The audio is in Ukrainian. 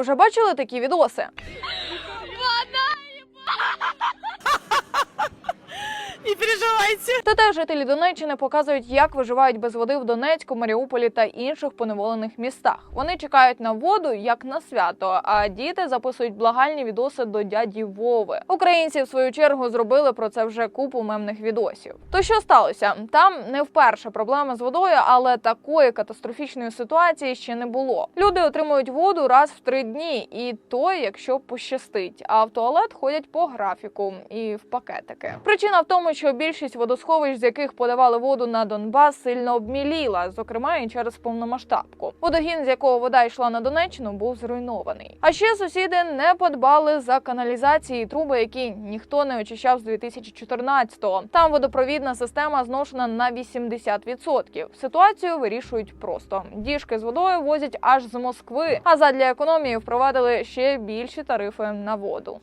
Вже бачили такі відоси? Переживайте. Та теж жителі Донеччини показують, як виживають без води в Донецьку, Маріуполі та інших поневолених містах. Вони чекають на воду як на свято, а діти записують благальні відоси до дяді Вови. Українці в свою чергу зробили про це вже купу мемних відосів. То що сталося? Там не вперше проблема з водою, але такої катастрофічної ситуації ще не було. Люди отримують воду раз в три дні, і то, якщо пощастить. А в туалет ходять по графіку і в пакетики. Причина в тому, що більшість водосховищ, з яких подавали воду на Донбас, сильно обміліла, зокрема і через повномасштабку. Водогін, з якого вода йшла на Донеччину, був зруйнований. А ще сусіди не подбали за каналізації і труби, які ніхто не очищав з 2014-го. Там водопровідна система зношена на 80%. Ситуацію вирішують просто: діжки з водою возять аж з Москви. А задля економії впровадили ще більші тарифи на воду.